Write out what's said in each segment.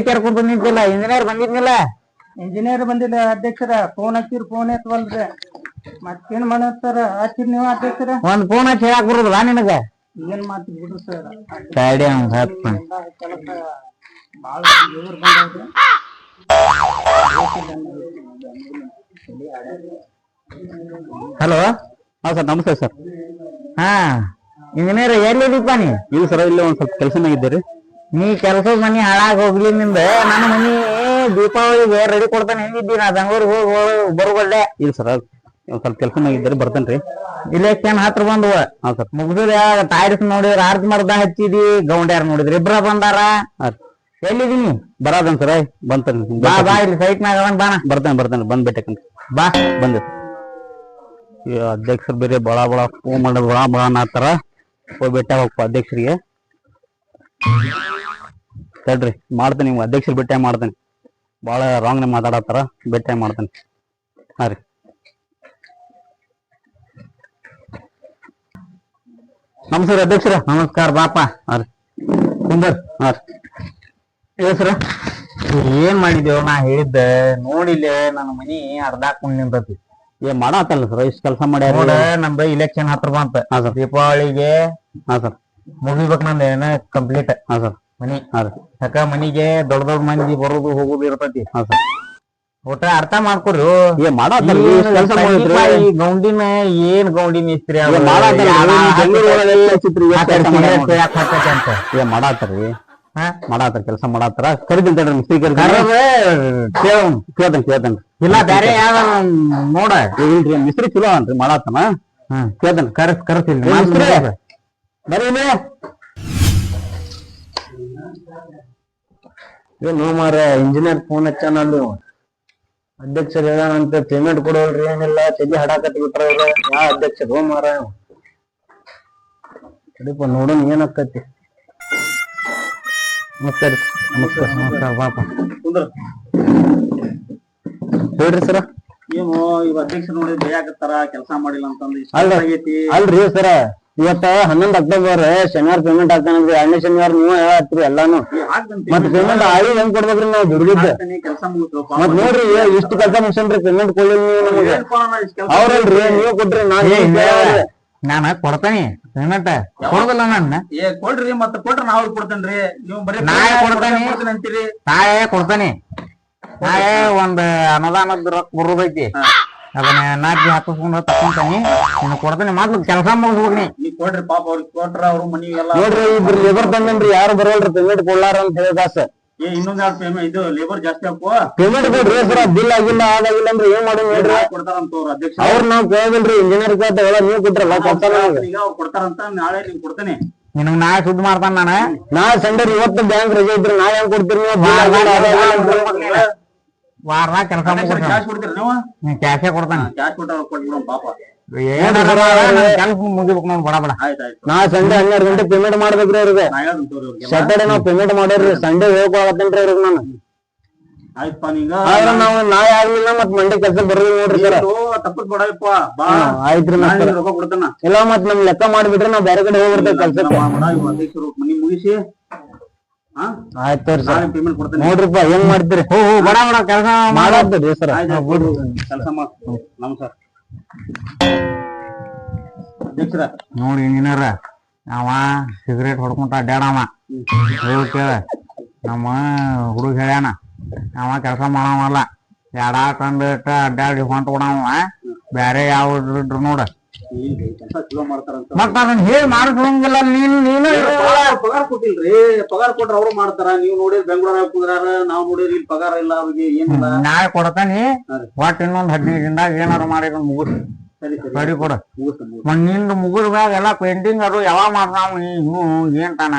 ತಲೆ ಕೆರ್ಕೊಂತ ನಿಂತಿಲ್ಲ engineer ಬಂದಿದ್ನಿಲ್ಲ? Engineer ಬಂದಿಲ್ಲ ಅಧ್ಯಕ್ಷರ ಫೋನ್ ಹಚ್ಚಿರ್ ಫೋನ್ ಎತ್ತವಲ್ರಿ ಮತ್ತೇನ್ ಮಾಡತ್ತಾರ? ಹಚ್ಚಿರ್ ನೀವು ಅಧ್ಯಕ್ಷರ? ಒಂದ್ ಫೋನ್ ಹಚ್ಚಿ ಹೇಳಕ್ ಬರುದಿಲ್ಲ ನಿನಗ? ಏನ್ ಮಾಡ್ತೀವಿ ಬಿಡ್ರಿ ಸರ್ ತಡಿ ಅವ್ನ್ ಹತ್ತ ಕೆಲಸ ಬಾಳ ಇವ್ರು ಬಂದವ್ರಿ. ಹಲೋ ಹಾ ಸರ್ ನಮಸ್ತೆ ಸರ್. ಹಾ ಇಂಜಿನಿಯರ್ ಎಲ್ಲಿದ್ದೀಪ ನೀ? ಇದು ಸರ್ ಇಲ್ಲಿ ಒಂದ್ ಸ್ವಲ್ಪ ಕೆಲಸ ಇದ್ದೀರಿ ನೀ ಕೆಲಸದ ಮನಿ ಹಾಳಾಗ್ ಹೋಗ್ಲಿ ನಿಂದ. ನನ್ನ ಮನಿ ದೀಪಾವಳಿಗೆ ರೆಡಿ ಕೊಡ್ತಾನೆ. ಹೆಂಗಿದ್ದಿ ನಾ ಬೆಂಗಳೂರಿಗೆ ಹೋಗಿ ಬರುಗೊಳ್ಳೆ ಇಲ್ಲ ಸರ್ ಒಂದ್ ಸ್ವಲ್ಪ ಕೆಲಸ ಇದ್ದೀರಿ ಬರ್ತೇನ್ರಿ ಇಲೆಕ್ಷನ್ ಹತ್ರ ಬಂದವ ಹಾ ಸರ್. ಯಾ ಟೈರ್ಸ್ ನೋಡಿದ್ರ ಆರ್ತ್ ಮರ್ದ ಹಚ್ಚಿದಿ ಗೌಂಡ್ಯಾರ ನೋಡಿದ್ರಿ? ಇಬ್ರ ಬಂದಾರ? ಹಾ ನೀವು ಬರಾದನ್ ಸರ್ ಬಂತೇನೆ ಬಾ ಬಾ ಇಲ್ಲಿ ಸೈಟ್ ನಾಗ ಅವನ್ ಬಾನ ಬರ್ತೇನೆ ಬರ್ತೇನೆ ಬಂದ್ ಬೇಟಕಂತ ಬಾ. ಬಂದೆ ಅಧ್ಯಕ್ಷರು ಬೇರೆ ಬಳ ಬಳ ಫೋನ್ ಮಾಡಿ ಬಳ ಬಳ ಅನ್ನತ್ತಾರ ಹೋಗಿ ಭೇಟಿ ಅಧ್ಯಕ್ಷರಿಗೆ. ತಡ್ರಿ ಮಾಡ್ತೇನೆ ಅಧ್ಯಕ್ಷರು ಭೇಟಿ ಮಾಡ್ತೇನೆ. ಭಾಳ ರಾಂಗ್ ಮಾತಾಡತ್ತಾರ ಭೇಟಿ ಮಾಡ್ತೇನೆ. ಹಾ ರೀ. ನಮಸ್ಕಾರ ಅಧ್ಯಕ್ಷರ. ನಮಸ್ಕಾರ ಬಾಪ. ಹಾಂ ರೀ. ಕುಂದರ್. ಹಾಂ ರೀ. ಹೆಸ್ರ ಏನ್ ಮಾಡಿದೇವ್ ನಾ ಹೇಳಿದ್ದ. ನೋಡಿಲ್ಲೇ ನನ್ನ ಮನಿ ಅರ್ಧ ಅರ್ಧಾಕೊಂಡ್ ನಿಂತತಿ. ಏ ಮಾಡತ್ತಲ್ಲ ಸರ್. ಇಷ್ಟು ಕೆಲಸ ಮಾಡ್ಯಾರ ನೋಡ ನಮ್ದು ಇಲೆಕ್ಷನ್ ಹತ್ರ ಬಂತ. ಹಾ ಸರ್. ದೀಪಾವಳಿಗೆ ಹಾ ಸರ್. ಮುಗಿಬೇಕ್ ನಂದ ಏನ ಕಂಪ್ಲೀಟ್ ಹಾ ಸರ್. ಮನಿ. ಯಾಕ ಮನಿಗೆ ದೊಡ್ಡ ದೊಡ್ಡ ಮಂದಿ ಬರೋದು ಹೋಗುದು ಇರ್ತತಿ. ಒಟ್ಟ ಅರ್ಥ ಮಾಡಿದ್ರಿ? ಗೌಂಡಿನ ಏನ್ ಗೌಂಡಿ ಮಿಸ್ತ್ರಿ ಹಾ? ಮಾಡಾತಾರ ಕೆಲಸ ಮಾಡಾತಾರ ಕರಿತೀನಿ ತಡ್ರಿ ಮಿಸ್ತ್ರಿ. ಕೇಳ್ತೇನೆ ಕೇಳ್ತೇನೆ. ಇಲ್ಲ ಬೇರೆ ಯಾವ ನೋಡ. ಇಲ್ರಿ ಮಿಸ್ತ್ರಿ ಚಲೋ ಅನ್ರಿ ಮಾಡಾತನ. ಹ್ಮ್ ಕೇಳ್ತೇನೆ. ಕರ್ಸ್ ಕರ್ಸಿಲ್ಲ ಏ, ಮಿಸ್ತ್ರಿ? ಏನು ಮಾರ ಇಂಜಿನಿಯರ್ ಫೋನ್ ಹಚ್ಚಾನ ಅಲ್ಲಿ. ಅಧ್ಯಕ್ಷರು ಹೇಳಂತ ಪೇಮೆಂಟ್ ಕೊಡೋಲ್ರಿ ಏನಿಲ್ಲ ತೆಗಿ ಹಡಾಕತ್ ಬಿಟ್ರ ಅವ್ರ. ಯಾ ಅಧ್ಯಕ್ಷರು ಹೋ ಮಾರ ಸರಿಪ ನೋಡೋಣ ಏನಾಕತಿ ನಮಸ್ಕಾರ ನಮಸ್ಕಾರ ನಮಸ್ಕಾರ ಪಾಪ ಹೇಳ್ರಿ ಸರ. ಏನು ಇವ್ ಅಧ್ಯಕ್ಷ ನೋಡಿ ಬೇಯಾಕತ್ತಾರ ಕೆಲಸ ಮಾಡಿಲ್ಲ ಅಂತಂದು ಇಷ್ಟ ಅಲ್ಲ. ಅಲ್ರಿ ಸರ. ಇವತ್ತ ಹನ್ನೊಂದ್ ಅಕ್ಟೋಬರ್ ಶನಿವಾರ ಪೇಮೆಂಟ್ ಆಗ್ತಾನಂದ್ರಿ ಎರಡನೇ ಶನಿವಾರ ನೀವು ಹೇಳತ್ರಿ ಎಲ್ಲಾನು? ಮತ್ ಪೇಮೆಂಟ್ ಆಳಿ ಹೆಂಗ್ ಕೊಡ್ಬೇಕ್ರಿ ನಾವ್ ದುಡ್ದಿದ್ದ? ಮತ್ ನೋಡ್ರಿ ಇಷ್ಟ ಕೆಲಸ ಮುಗಿಸನ್ರಿ ಪೇಮೆಂಟ್ ಕೊಡ್ಲಿಲ್ಲ ನೀವು ನಮಗೆ. ಅವ್ರಲ್ರಿ ನೀವು ಕೊಟ್ರಿ ನಾನ್ ಕೊಡ್ತೇನೆ ಪೇಮೆಂಟ್ ಕೊಡುದಿಲ್ಲ ನನ್ನ ಏ ಕೊಡ್ರಿ ಮತ್ತ ಕೊಟ್ರ ನಾವ್ ಕೊಡ್ತೇನ್ರಿ? ನೀವು ಬರೀ ಕೊಡ್ತೇನೆ. ಕೊಡ್ತೇನೆ ಅಂತೀರಿ? ನಾಳೆ ಕೊಡ್ತೇನೆ. ನಾಳೆ ಒಂದ್ ಅನುದಾನದ ರೊಕ್ಕ ಬರೋದೈತಿ. ಅದನ್ನ ನಾಲ್ಕು ಹಾಕಿಸ್ಕೊಂಡ್ ತಕೊಂತಾನಿ ನಿನ್ನ ಕೊಡ್ತೇನೆ ಮೊದ್ಲು ಕೆಲಸ ಮುಗಿಸ್ಬೇಕು ನೀ ನೀವ್ ಕೊಡ್ರಿ ಪಾಪ ಅವ್ರಿಗೆ ಕೊಟ್ರ ಅವ್ರ ಮನಿ ಎಲ್ಲ ನೋಡ್ರಿ ಇಬ್ರು ಲೇಬರ್ ತಂದೇನ್ರಿ ಯಾರು ಬರೋಲ್ರಿ ಪೇಮೆಂಟ್ ಕೊಡ್ಲಾರ ಅಂತ ಹೇಳಿದಾಸ ಏ ಇನ್ನೊಂದ್ ಎರಡು ಪೇಮೆಂಟ್ ಇದು ಲೇಬರ್ ಜಾಸ್ತಿ ಹಾಕುವ ಪೇಮೆಂಟ್ ಕೊಡ್ರಿ ಸರ್ ಬಿಲ್ ಆಗಿಲ್ಲ ಅದಾಗಿಲ್ಲ ಅಂದ್ರೆ ಏನ್ ಮಾಡೋಣ ಹೇಳ್ರಿ? ಕೊಡ್ತಾರಂತ ಅವ್ರ ಅಧ್ಯಕ್ಷ. ಅವ್ರ ನಾವ್ ಕೇಳದಿಲ್ರಿ ಇಂಜಿನಿಯರ್ ಕೇಳ್ತೇವಲ್ಲ ನೀವು ಕೊಟ್ರಲ್ಲ ಕೊಡ್ತಾರ ಈಗ ಅವ್ರು ಕೊಡ್ತಾರಂತ ನಾಳೆ ನೀ ಕೊಡ್ತೇನೆ. ನಿನಗ್ ನಾಳೆ ಸುದ್ದಿ ಮಾಡ್ತಾನ ನಾನು? ನಾ ಸಂಡೇ ಇವತ್ತು ಬ್ಯಾಂಕ್ ರಜೆ ಇದ್ರೆ ನಾ ಹೆಂಗ್ ಕೊಡ್ತೀರಿ ವಾರದಾಗ ಕೆಲಸ ಕ್ಯಾಶ್ ಕೊಡ್ತೀರಿ ನೀವು? ನೀ ಕ್ಯಾಶೇ ಕೊಡ್ತಾನ. ಕ್ಯಾಶ್ ಕೊಟ್ಟ ಕೊಟ್ಬಿಡೋಣ ಪಾಪ. ಕೆಲಸ ಮುಗಿಬೇಕು ನೋಡ್ ಬಡ ಬಡ. ನಾ ಸಂಡೆ ಹನ್ನೆರಡು ಗಂಟೆ ಪೇಮೆಂಟ್ ಮಾಡ್ಬೇಕ್ರಿ ಅವ್ರಿಗೆ. ಸಾಟರ್ಡೆ ನಾವ್ ಪೇಮೆಂಟ್ ಮಾಡೋರ್ರಿ ಸಂಡೇ ಹೋಗತ್ತೇನ್ರಿ ಅವ್ರಿಗೆ ನಾನು. ನಾವ್ ನಾ ಆದ್ರ ನಾವು ನಾಳೆ ಆಗ್ಲಿಲ್ಲ ಮತ್ ಮಂಡೆ ಕೆಲಸ ಬರ್ರಿ ನೋಡ್ರಿ ಸರ್. ಆಯ್ತ್ರಿ ಇಲ್ಲ ಮತ್ ನಮ್ ಲೆಕ್ಕ ಮಾಡ್ಬಿಟ್ರಿ ನಾವ್ ಬೇರೆ ಕಡೆ ಹೋಗ್ಬಿಡ್ತೇವೆ ಕೆಲ್ಸ ಮನಿ ಮುಗಿಸಿ. ಆಯ್ತು ತೋರಿ ಸರ್. ಪೇಮೆಂಟ್ ಕೊಡ್ತೇನೆ? ನೋಡ್ರಿಪ್ಪ ಹೆಂಗ್ ಮಾಡ್ತೀರಿ? ಹೋ ಹೋ ಬಡ ಬಡ ಕೆಲಸ ಮಾಡಾರ್ದ್ರಿ ಸರ್. ಕೆಲಸ ಮಾಡ್. ನಮಸ್ಕಾರ. ಅಧ್ಯಕ್ಷರ. ನೋಡಿ ಇಂಜಿನಿಯರ್ ಅವ ಸಿಗರೇಟ್ ಹೊಡ್ಕೊಂತ ಅಡ್ಡಾಡವ ಹೇಳು ಕೇಳ. ನಮ್ಮ ಹುಡುಗ ಹೇಳ್ಯಾನ. ಅವ ಕೆಲಸ ಮಾಡವಲ್ಲ. ಎಡ ತಂದಿಟ್ಟ ಅಡ್ಡಾಡಿ ಹೊಂಟ ಬಿಡವ ಬ್ಯಾರೆ ಯಾವ್ದು ನೋಡ. ಮತ್ತ ಅದನ್ನ ಹೇಳಿ ಮಾಡಿಸಂಗಿಲ್ಲ ನೀನ್ ನೀನು ಪಗಾರ ಪಗಾರ ಕೊಟ್ಟಿಲ್ರಿ. ಪಗಾರ ಕೊಟ್ರ ಅವ್ರು ಮಾಡ್ತಾರ. ನೀವ್ ನೋಡಿದ್ರೆ ಬೆಂಗಳೂರಾಗ ಕುಂದ್ರಾರ ನಾವ್ ನೋಡಿದ್ರೆ ಇಲ್ಲಿ ಪಗಾರ ಇಲ್ಲ ಅವ್ರಿಗೆ ಏನಿಲ್ಲ. ನಾಳೆ ಕೊಡ್ತಾನಿ. ಒಟ್ಟು ಇನ್ನೊಂದ್ ಹದಿನೈದು ದಿನದಾಗ ಏನಾರು ಮಾಡಿ ಮುಗಿಸ್. ಸರಿ ಕೊಡ. ನಿಂದು ಮುಗಿದ ಮ್ಯಾಗ ಎಲ್ಲ ಪೇಂಟಿಂಗ್ ಅದು ಯಾವಾಗ ಮಾಡ್ತಾವ ಇನ್ನು ಏನ್ ತಾನ?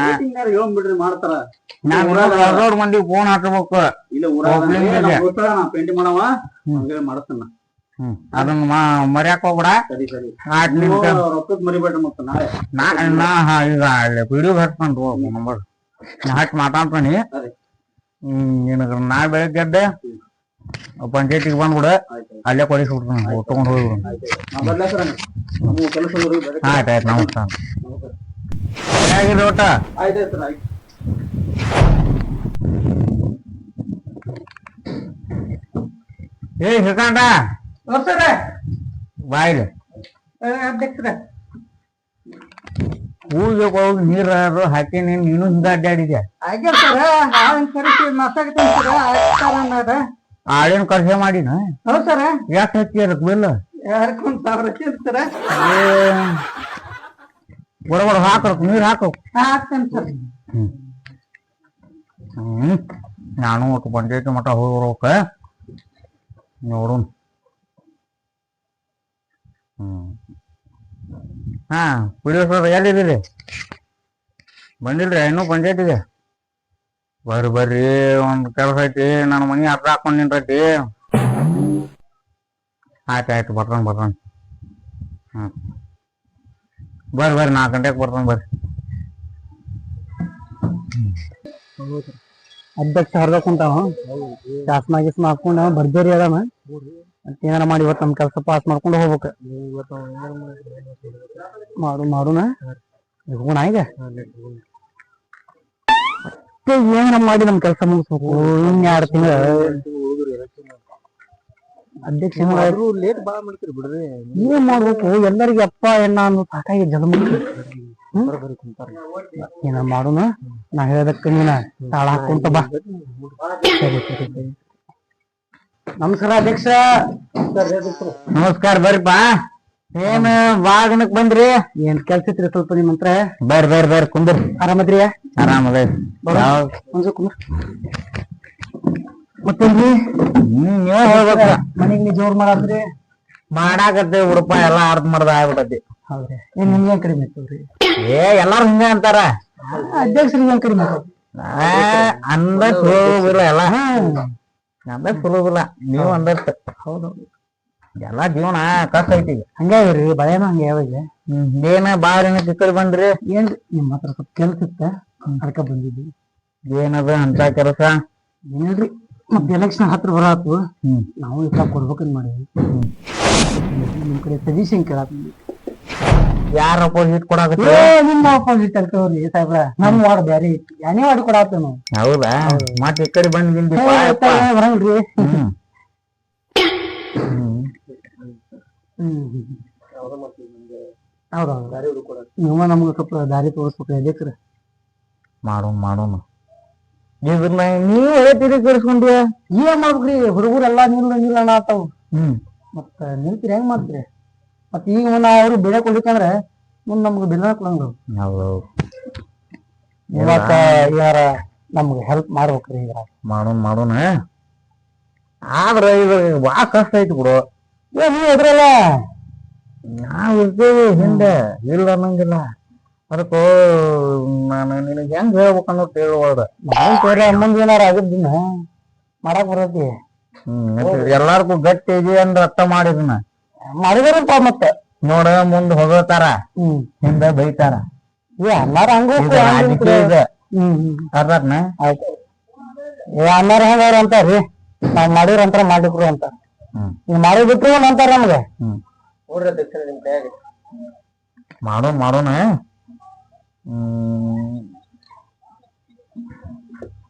ಹೇಳ್ಬಿಡ್ರಿ ಮಾಡ್ತಾರ. ನಾನು ಮಂದಿ ಫೋನ್ ಹಾಕಬೇಕು. ಇಲ್ಲ ಊರಾಗ ಪೇಂಟಿಂಗ್ ಮಾಡವ. ಹ್ಮ್. ಅದನ್ನ ಮರ್ಯಾಕ ಹೋಗ್ಬೇಡ. ಆಟ್ ನಿಮಿಷ ನಾ ನಾ ಹಾ ಈಗ ಅಲ್ಲಿ ವಿಡಿಯೋ ಹಾಕೊಂಡು ಹೋಗು ನಂಬರ್ ಹಾಕಿ ಮಾತಾಡ್ತಾನಿ. ನಿನಗ ನಾ ಬೆಳಗ್ಗೆ ಎದ್ದೆ ಪಂಚಾಯತಿಗೆ ಬಂದ್ಬಿಡ. ಅಲ್ಲೇ ಕೊಡಿಸಿ ಬಿಡ್ತಾನೆ ತಗೊಂಡು ಹೋಗ್ಬಿಡ. ಆಯ್ತು ಆಯ್ತು. ನಮಸ್ಕಾರ. ಹೇಗಿದೆ ಊಟ? ಏ ಹಿಡ್ಕೊಂಡ ಸರ ಬಾಯ್ಲಿ ಅಧ್ಯಕ್ಷರ. ಊರಿಗೆ ಹೋಗಿ ನೀರು ಹಾಕಿನಿ ನೀನು ಹಿಂದೆ ಅಡ್ಡಾಡಿದೆ ಆಗ್ಯಾರ ಸರ ಹಾವಿನ ಕರೆಸಿ ಮಾತಾಡ್ತಾನೆ ಸರ ಆಗ್ತಾರ ಅನ್ನೋದ. ಕರ್ಸೆ ಮಾಡಿನ? ಹೌದ್ ಸರ. ಎಷ್ಟು ಹಚ್ಚಿ ಅದಕ್ಕೆ ಬಿಲ್? ಯಾರಕ್ಕೊಂದ್ ಸಾವಿರ ಹಚ್ಚಿದ್ ಸರ? ಬಡ ಬಡ ಹಾಕ್ಬೇಕು ನೀರು ಹಾಕ್ಬೇಕು. ಹಾಕ್ತೇನೆ ಸರ್. ಹ್ಮ್. ನಾನು ಒಟ್ಟು ಪಂಚಾಯತಿ ಮಠ ಹೋಗಿ ನೋಡೋಣ. ಹ್ಮ್. ಹಾ ಪುಳಿಯೋ ಸ್ವಲ್ಪ ಎಲ್ಲಿದ್ದೀರಿ ಬಂದಿಲ್ರಿ ಇನ್ನೂ ಪಂಚಾಯತಿಗೆ ಬರ್ರಿ ಬರ್ರಿ ಒಂದು ಕೆಲಸ ಐತಿ ನನ್ನ ಮನಿ ಅರ್ಧ ಹಾಕೊಂಡ್ ನಿಂತೈತಿ. ಆಯ್ತು ಆಯ್ತು ಬರ್ತಾನೆ ಬರ್ತಾನೆ. ಹ್ಞೂ ಬರ್ರಿ ಬರ್ರಿ ನಾಲ್ಕು ಗಂಟೆಗೆ ಬರ್ತಾನೆ ಬರ್ರಿ. ಅಧ್ಯಕ್ಷ ಅರ್ಧ ಕುಂತಾವ ಶಾಸನ ಗಿಸ್ನ ಹಾಕೊಂಡ ಬರ್ಜರಿ ಅದಾನ? ಮತ್ತ್ ಏನಾರ ಮಾಡಿ ಇವತ್ತು ನಮ್ಮ ಕೆಲಸ ಪಾಸ್ ಮಾಡ್ಕೊಂಡು ಹೋಗ್ಬೇಕು. ಮಾಡು ಮಾಡುನ ಹೋಗೋಣ ಈಗ. ಮತ್ತೆ ಏನಾರ ಮಾಡಿ ನಮ್ಮ ಕೆಲಸ ಮುಗಿಸ್ಬೇಕು? ಇನ್ ಎರಡು ತಿಂಗಳ. ಅಧ್ಯಕ್ಷ ಲೇಟ್ ಬಾಳ ಮಾಡ್ತೀರಿ ಬಿಡ್ರಿ. ಏನ್ ಮಾಡ್ಬೇಕು? ಎಲ್ಲರಿಗೆ ಅಪ್ಪ ಎಣ್ಣ ಅನ್ನೋ ಸಾಕಾಗಿ ಜನ್ಮ ಏನ ಮಾಡುನ ನಾ. ಹೇಳದಕ್ಕೆ ನೀನ ತಾಳ ಹಾಕೊಂತ ಬಾ. ಸರಿ ಸರಿ ಸರಿ. ನಮಸ್ಕಾರ ಅಧ್ಯಕ್ಷ. ನಮಸ್ಕಾರ ಬರ್ರಿಪ್ಪ. ಏನ್ ಬಾಗನಕ್ ಬಂದ್ರಿ? ಏನ್ ಕೆಲ್ಸ ಇತ್ರಿ ಸ್ವಲ್ಪ ನಿಮ್ ಹತ್ರ. ಬರ್ ಬರ್ ಬರ್ ಕುಂದ್ರಿ. ಆರಾಮದ್ರಿ? ಆರಾಮದ ಒಂದ್ ಕುಂದ್ರ. ಮತ್ತೇನ್ರಿ? ನೀವೇ ಹೇಳ್ಬೇಕ. ಮನೆಗ್ ನೀ ಜೋರ್ ಮಾಡಾತ್ರಿ? ಮಾಡಾಕತ್ತೆ ಉಡುಪ ಎಲ್ಲಾ ಅರ್ಧ ಮರ್ದ ಆಗ್ಬಿಟ್ಟತಿ ಹೌದ್ರಿ. ಏನ್ ನಿಮ್ಗೆ ಕಡಿಮೆ ಏ ಎಲ್ಲಾರು ಹಿಂಗ ಅಂತಾರ. ಅಧ್ಯಕ್ಷರಿಗೆ ಕಡಿಮೆ ಅಂದ ಸುಲಭ ಎಲ್ಲ. ಅಂದ ಸುಲಭಲ್ಲ ನೀವು ಅಂದಷ್ಟ ಹೌದು. ಎಲ್ಲಾ ಜೀವನ ಕಷ್ಟ ಐತಿ ಈಗ. ಇರಿ ಬಳೆನ ಹಂಗ ಯಾವಾಗ ಏನ ಬಾರಿ ಈ ಕಡೆ ಬಂದ್ರಿ? ಏನ್ ನಿಮ್ಮ ಹತ್ರ ಸ್ವಲ್ಪ ಕೆಲ್ಸ ಇತ್ತ ಅದಕ್ಕ ಬಂದಿದ್ವಿ. ಏನದ ಅಂತ ಕೆಲಸ? ಏನಿಲ್ರಿ ಮತ್ ಎಲೆಕ್ಷನ್ ಹತ್ರ ಬರತ್ತು ನಾವು ಇಷ್ಟ ಕೊಡ್ಬೇಕಂತ ಮಾಡಿದ್ವಿ. ನಿಮ್ ಕಡೆ ಸಜೆಷನ್ ಕೇಳಾಕ ಯಾರ ಅಪೋಸಿಟ್ ಕೊಡಾಕತ್ತಿ? ನಿಮ್ಮ ಅಪೋಸಿಟ್ ಅಲ್ಕವ್ರಿ ಸಾಹೇಬ್ರ. ನಮ್ ವಾರ್ಡ್ ಬ್ಯಾರೆ ಐತಿ. ಯಾನೇ ವಾರ್ಡ್ ಕೊಡಾತ ನಾವು ಹೌದಾ? ಮತ್ ಈ ಕಡೆ ಬಂದ್ ಹ್ಮ್. ಹೌದೌದು ನೀವು ನಮ್ಗೆ ಸ್ವಲ್ಪ ದಾರಿ ತೋರಿಸ್ಬೇಕು ಅಧ್ಯಕ್ಷರ ಮಾಡೋಣ ಮಾಡೋಣ. ಇದನ್ನ ನೀವು ಹೇಳ್ತೀರಿ ಕೇಳಿಸ್ಕೊಂಡ್ರಿ? ಏನ್ ಮಾಡ್ಬೇಕ್ರಿ? ಹುಡುಗರೆಲ್ಲಾ ನಿಲ್ಲ ನಿಲ್ಲ ಅನ್ನತಾವ್ ಹ್ಮ್. ಮತ್ತ ನಿಲ್ತೀರಿ ಹೆಂಗ್ ಮಾಡ್ತೀರಿ? ಮತ್ತ ಈಗ ನಾ ಅವ್ರು ಬೆಳೆ ಕೊಡ್ಲಿಕ್ಕಂದ್ರೆ ಮುಂದ್ ನಮ್ಗೆ ಬೆಲೆ ಕೊಡಂಗ ಹೌದು. ಇವತ್ತ ಯಾರ ನಮ್ಗೆ ಹೆಲ್ಪ್ ಮಾಡ್ಬೇಕ್ರಿ ಈಗ ಮಾಡೋಣ ಮಾಡೋಣ. ಆದ್ರ ಇದು ಬಾ ಕಷ್ಟ ಐತಿ ಬಿಡು. ಏ ನೀವು ಎದ್ರಲ್ಲ ನಾವ್ ಇರ್ತೇವಿ ಹಿಂದೆ. ಇಲ್ಲ ಅನ್ನಂಗಿಲ್ಲ. ಅದಕ್ಕೂ ನಾನು ನಿನಗೆ ಹೆಂಗ್ ಹೇಳ್ಬೇಕನ್ನೋ ತಿಳುವಲ್ದ ನಾನು ತೋರಿ ಮುಂದ್ ಏನಾರ ಆಗಿದ್ದಿನ? ಮಾಡಕ್ ಬರತಿ ಹ್ಮ್ ಎಲ್ಲಾರ್ಗೂ ಗಟ್ಟಿ ಇದೆ ಅಂದ್ರೆ ಅರ್ಥ ಮಾಡಿದ್ನ? ಮಾಡಿದಾರಪ್ಪ ಮತ್ತ. ನೋಡ ಮುಂದ್ ಹೋಗತಾರ ಹ್ಮ್. ಹಿಂದ ಬೈತಾರ. ಅನ್ನಾರ ಹಂಗ ಹ್ಮ್ ಹ್ಮ್ ಅರ್ಧತ್ನ ಅನ್ನಾರ ಹೆಂಗಾರ ಅಂತಾರ್ರಿ ನಾವ್ ಮಾಡಿರ ಅಂತಾರ ಮಾಡಿಕ್ರು ಅಂತ. ಹ್ಮ್. ನೀವ್ ಮಾಡಿ ಬಿಟ್ರು ಅಂತಾರ ನಮ್ಗೆ? ನಿಮ್ಮ ಮಾಡೋಣ ಮಾಡೋಣ. ಹ್ಮ್.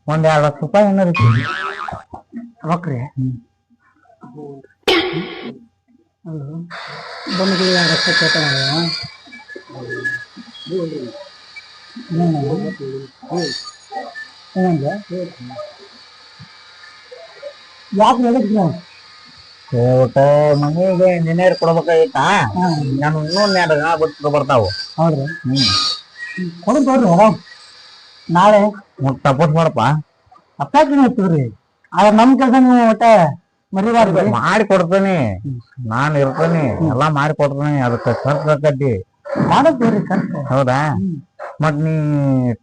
ಒಂದ್ ಎರಡ್ ಲಕ್ಷ ರೂಪಾಯಿ ಏನಾರ ರೊಕ್ರಿ ಬಂದು ರೊಕ್ಕ ಕೇಳ್ತಾನ ಯಾಕೆ ಹೇಳಿದ್ರು ಒಟ್ಟ ಮನೆಗೆ ಇಂಜಿನಿಯರ್ ಕೊಡ್ಬೇಕಾಗಿತ್ತಾ? ನಾನು ಇನ್ನೊಂದು ಎರಡು ದಿನ ಬಿಟ್ಟು ಬರ್ತಾವು. ಹೌದ್ರಿ. ಹ್ಮ್. ಕೊಡು ತೋರಿ ನಾಳೆ. ಮತ್ತ್ ತಪ್ಪಸ್ ಮಾಡಪ್ಪ ಅಪ್ಪಾಕಿ ಇರ್ತದ್ರಿ. ಆದ್ರೆ ನಮ್ಮ ಕೆಲಸ ನೀವು ಒಟ್ಟ ಮರಿಬಾರ್ದು ಮಾಡಿ ಕೊಡ್ತೇನೆ. ನಾನ್ ಇರ್ತೇನೆ. ಎಲ್ಲಾ ಮಾಡಿ ಕೊಡ್ತೇನೆ. ಅದಕ್ಕೆ ಖರ್ಚು ಆಕತಿ. ಖರ್ಚು? ಹೌದಾ? ಮತ್ ನೀ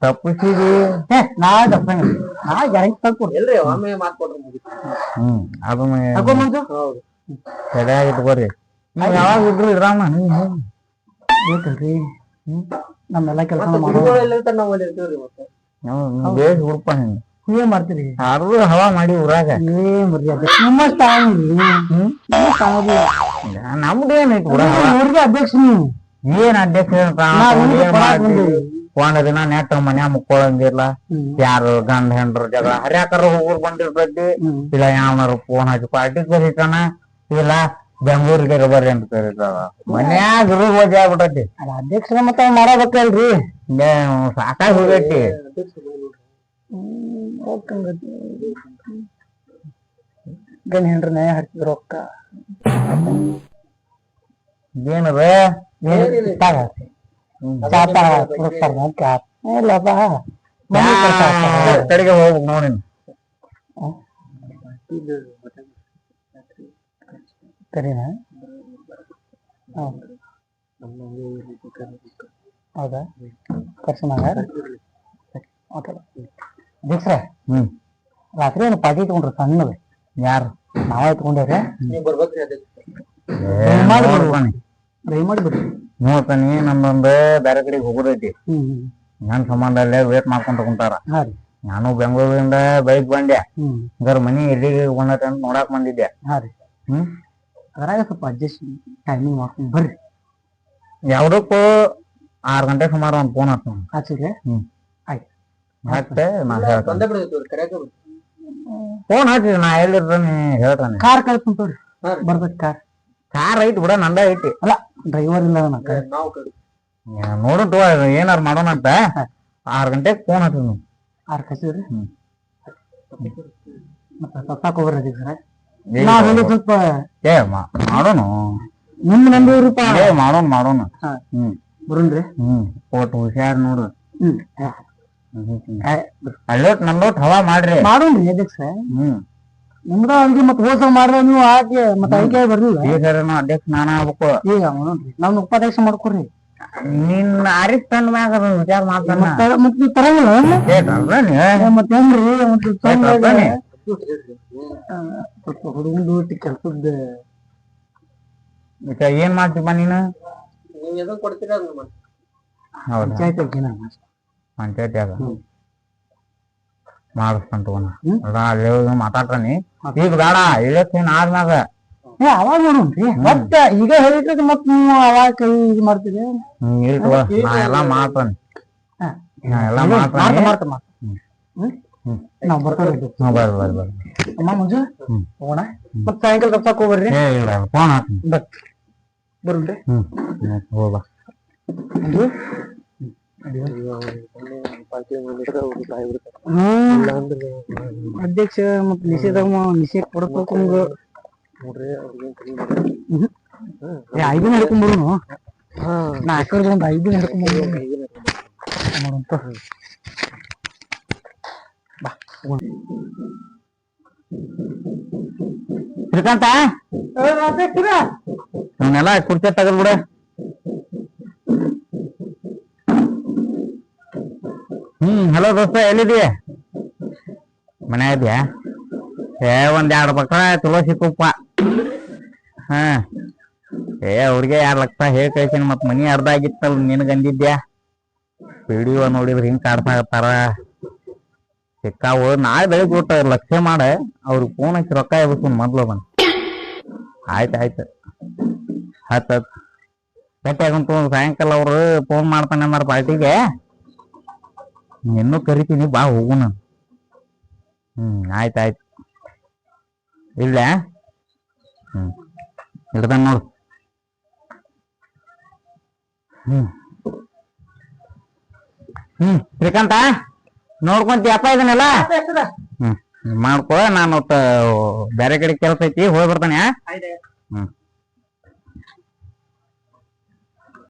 ತಪ್ಪಿಸಿದಿ? ನಾ ನಾಳೆ ತಪ್ಪಂಗಿಲ್ಲ ನಾಳೆ ಗ್ಯಾರಂಟಿ ತಗೊಡ್ರಿ ಹ್ಮ್. ಅದನ್ನ ಸರಿಯಾಗಿ ಇಟ್ಕೋರಿ ನೀವ್ ಯಾವಾಗ ಇದ್ರು ಇರಾಮ. ಬೇಕಲ್ರಿ ನಮ್ಮೆಲ್ಲ ಕೆಲಸ ಮಾಡೋ ಬೇಸ್ ಹುಡುಪ ನೀನು. ನೀವೇನ್ ಮಾಡ್ತೀರಿ? ಯಾರು ಹವಾ ಮಾಡಿ ಊರಾಗ. ಏನ್ ಅಧ್ಯಕ್ಷ ನಿಮ್ಮಷ್ಟ ಊರಿಗೆ ಅಧ್ಯಕ್ಷ ನೀವು. ಏನ್ ಅಧ್ಯಕ್ಷ. ಒಂದ್ ದಿನ ನೆಟ್ ಮನ್ಯಾಗ ಮುಕ್ಕೊಳಂಗಿಲ್ಲ. ಯಾರು ಗಂಡ ಹೆಂಡ್ರ ಜಗಳ ಹರ್ಯಾಕರ ಹೋಗೋರ್ ಬಂದಿರ್ತೈತಿ ಇಲ್ಲ ಯಾವನಾರು ಫೋನ್ ಹಚ್ಚಿ ಪಾರ್ಟಿ ಕರೀತಾನ ಇಲ್ಲ ಬೆಂಗಳೂರಿಗೆ ಬರ್ರಿ ಅಂತ ಕರೀತಾರ ಮನ್ಯಾಗ ಹೋಗಿ ವಜಾ ಆಗ್ಬಿಟ್ಟೈತಿ. ಅಧ್ಯಕ್ಷರ ಮತ್ತ ಮಾಡಬೇಕಲ್ರಿ. ಸಾಕಾಗಿ ಹೋಗೈತಿ. ಗಂಡ ಹೆಂಡ್ರ ನ್ಯಾಯ ಹಾಕಿದ್ರು ರೊಕ್ಕ ಏನದ ಕಡೆಗೆ ಹೋಗ್ಬೇಕು ನೋಡಿ ಸರಿನಾ ಹೌದಾ ಕರ್ಸನಾಗ ಅಧ್ಯಕ್ಷರ ಹ್ಮ್. ರಾತ್ರಿ ಒಂದು ಪಾರ್ಟಿ ತಗೊಂಡ್ರು ಸಣ್ಣದು. ಯಾರು? ನಾವ ಇಟ್ಕೊಂಡವ್ರೆ ನೋಡ್ತಾನೆ ದಯಮಾಡಿ ಬಿಡ್ರಿ ನೋಡ್ತಾನಿ ನಮ್ದೊಂದು ಬೇರೆ ಕಡೆಗೆ ಹೋಗೋದೈತಿ. ನಾನು ಸಂಬಂಧ ಅಲ್ಲೇ ವೇಟ್ ಮಾಡ್ಕೊಂತ ಕುಂತಾರ. ಹಾ ರೀ. ನಾನು ಬೆಂಗಳೂರಿಂದ ಬೈಕ್ ಬಂದೆ. ಹ್ಮ್. ಹಂಗಾರ ಮನಿ ಎಲ್ಲಿಗೆ ಬಂದೈತೆ ಅಂತ ನೋಡಾಕ್ ಬಂದಿದ್ದೆ. ಹಾ ರೀ. ಹ್ಮ್. ಅದ್ರಾಗ ಸ್ವಲ್ಪ ಅಡ್ಜಸ್ಟ್ ಟೈಮಿಂಗ್ ಮಾಡ್ಕೊಂಡು ಬರ್ರಿ. ಯಾವ್ದಕ್ಕೂ ಆರ್ ಗಂಟೆ ಸುಮಾರು ಒಂದು ಫೋನ್ ಹಚ್ಚ ಆಚೆಗೆ ಹ್ಮ್. ಮತ್ತೆ ನಾ ಹೇಳ್ತೇನೆ. ಫೋನ್ ಹಚ್ಚಿ ನಾ ಎಲ್ಲಿರ್ತಾನೆ ಹೇಳ್ತಾನೆ. ಕಾರ್ ಕಳ್ಕೊಂತವ್ರಿ ಬರ್ಬೇಕು ಕಾರ್. ಕಾರ್ ಐತಿ ಬಿಡ ನಂದ ಐತಿ. ಅಲ್ಲ ಡ್ರೈವರ್ ಇಲ್ಲ ನಾ ಕಾರ್. ನೋಡೋಣ ಏನಾರ ಮಾಡೋಣ ಅಂತ. ಆರ್ ಗಂಟೆಗೆ ಫೋನ್ ಹಚ್ಚ ಆರ್ ಕಸಿದ್ರಿ. ಮತ್ತೆ ಸತ್ತಾಕ ಹೋಗ್ರಿ ಸರ್ ನಾವ್ ಸ್ವಲ್ಪ ಏ ಮಾ- ಮಾಡೋಣ ನಿಮ್ ನಂಬಿವ್ರಿಪ್ಪ ಏ ಮಾಡೋಣ ಮಾಡೋಣ ಹಾ. ಹ್ಮ್. ಬರುಣ್ರಿ. ಹ್ಮ್. ಒಟ್ಟು ಹುಷಾರ್ ನೋಡು. ಹ್ಮ್ ಅಲ್ಲೋಟ್ ನಲ್ಲೋಟ್ ಹವಾ ಮಾಡ್ರಿ. ಮಾಡೋಣ್ರಿ ಅಧ್ಯಕ್ಷ. ಹ್ಮ್. ನಿಮ್ದ ಹಂಗೆ ಮತ್ತೆ ಹೋಸ ಮಾಡ್ರೆ ನೀವು ಹಾಕಿ ಮತ್ತೆ ಐಕೆ ಬರ್ಲಿಲ್ಲ. ಈ ಸರಿನೂ ಅಧ್ಯಕ್ಷ ನಾನ ಆಗ್ಬೇಕು. ಈಗ ನಮ್ನ ಉಪಾಧ್ಯಕ್ಷ ಮಾಡ್ಕೊರಿ ನಿನ್ನ ಆರಿಸ್ ತಂದ ಮ್ಯಾಗ ಅದನ್ನ ವಿಚಾರ ಮಾಡ್ತಾನ. ನೀವು ತರಂಗಿಲ್ಲ ಹೆಂಗ್ರಿ. ಸ್ವಲ್ಪ ಹುಡುಗಂದು ಕೆಲ್ಸದ ಈಗ ಏನ್ ಮಾಡ್ತೀಪ ನೀನು? ಹೌದಾ? ಪಂಚಾಯತ್ ಪಂಚಾಯತ್ಯಾಗ ಮಾಡಿಸ್ತಾನ ತಗೋಣ. ಅದ ಅಲ್ಲಿ ಹೋಗಿ ಮಾತಾಡ್ತಾನಿ. ಈಗ ಬೇಡ ಇಲೆಕ್ಷನ್ ಆದ್ಮ್ಯಾಗ. ಏ ಅವಾಗ ನೋಡ್ರಿ ಮತ್ತ ಈಗ ಹೇಳಿದ್ರೆ ಮತ್ ನೀವು ಅವಾಗ ಕೈ ಇದು ಮಾಡ್ತೀರಿ? ಹ್ಮ್ ಇಲ್ ತಗೋ. ನಾ ಎಲ್ಲಾ ಮಾಡ್ತಾನೆ. ನಾ ಎಲ್ಲಾ ಮಾಡ್ತಾ ಮಾಡ್ತಾನೆ. ನಾವ್ ಬರ್ರಿ ಬರ್ರಿ ಬರ್ರಿ. ಅಮ್ಮ ಮಂಜು ಹ್ಮ್. ಹೋಗೋಣ. ಮತ್ ಸಾಯಂಕಾಲ ತಪ್ಪಾಕ್ ಹೋಗ್ಬರ್ರಿ. ಏ ಇಲ್ಲ ಫೋನ್ ಹಾಕ್ತೀನಿ. ಹ್ಮ್, ಹೋಗ್ಬಾ ಮಂಜು ಹ್ಮ್ ಅಧ್ಯಕ್ಷ ಮತ್ ನಿಷೇಧ ನಿಷೇಧ ಕೊಡಬೇಕು ನೋಡ್ರಿ ಏ ಐದು ನಡ್ಕೊಂಡ್ ಬರೋನು? ನಾ ಕಡೆ ಒಂದ್ ಐದು ನಡ್ಕೊಂಡ್ ಬರೋನು. ಶ್ರೀಕಾಂತ? ಇವನ್ನೆಲ್ಲ ಕುರ್ಚಿ ತಗದ್ ಬಿಡ. ಹ್ಮ್ ಹಲೋ ದೋಸ್ತ ಎಲ್ಲಿದೀಯ ಮನೆ ಇದ್ಯಾ ಏ, ಒಂದ್ ಎರಡು ಮಕ್ಕಳ ಚಲೋ ಸಿಕ್ಕುಪ್ಪ ಹಾ. ಏ, ಅವ್ರಿಗೆ ಎರಡು ಲಕ್ಷ ಹೇಳಿ ಕಳ್ಸೀನಿ ಮತ್ ಮನಿ ಅರ್ಧ ಆಗಿತ್ತಲ್ ನಿನಗಂದಿದ್ಯಾ ವಿಡಿಯೋ ನೋಡಿದ್ರೆ ಹಿಂಗ್ ಕಾಡ್ಸಾಕತ್ತಾರ ಸಿಕ್ಕಾವು, ನಾಳೆ ಬೆಳಿಗ್ಗೆ ಕೊಟ್ಟ ಲಕ್ಷ್ಯ ಮಾಡ, ಅವ್ರಿಗೆ ಫೋನ್ ಹಚ್ಚಿ ರೊಕ್ಕ ಇರ್ಬೇಕು ಮೊದ್ಲು ಬಂದು. ಆಯ್ತು ಆಯ್ತು. ಹತ್ತು ಹತ್ ಗಟ್ಟಿ ಆಗಂತು ಸಾಯಂಕಾಲ ಅವರು ಫೋನ್ ಮಾಡ್ತಾನೆ ಮಾರ ಪಾರ್ಟಿಗೆ. ಇನ್ನೂ ಕರಿತೀನಿ ಬಾ ಹೋಗುಣ. ಹ್ಮ್ ಆಯ್ತಾಯ್ತು ಆಯ್ತು. ಇಲ್ಲ ಹ್ಮ್ ಇಡ್ದ ನೋಡು. ಹ್ಮ್. ಹ್ಮ್ ಶ್ರೀಕಾಂತ ನೋಡ್ಕೊಂತೀಯಪ್ಪ ಇದನ್ನೆಲ್ಲ? ಹ್ಮ್ ಮಾಡ್ಕೋ ನಾನು ಬೇರೆ ಕಡೆ ಕೆಲಸ ಐತಿ ಹೋಗಿ ಬರ್ತಾನೆ ಹ್ಮ್.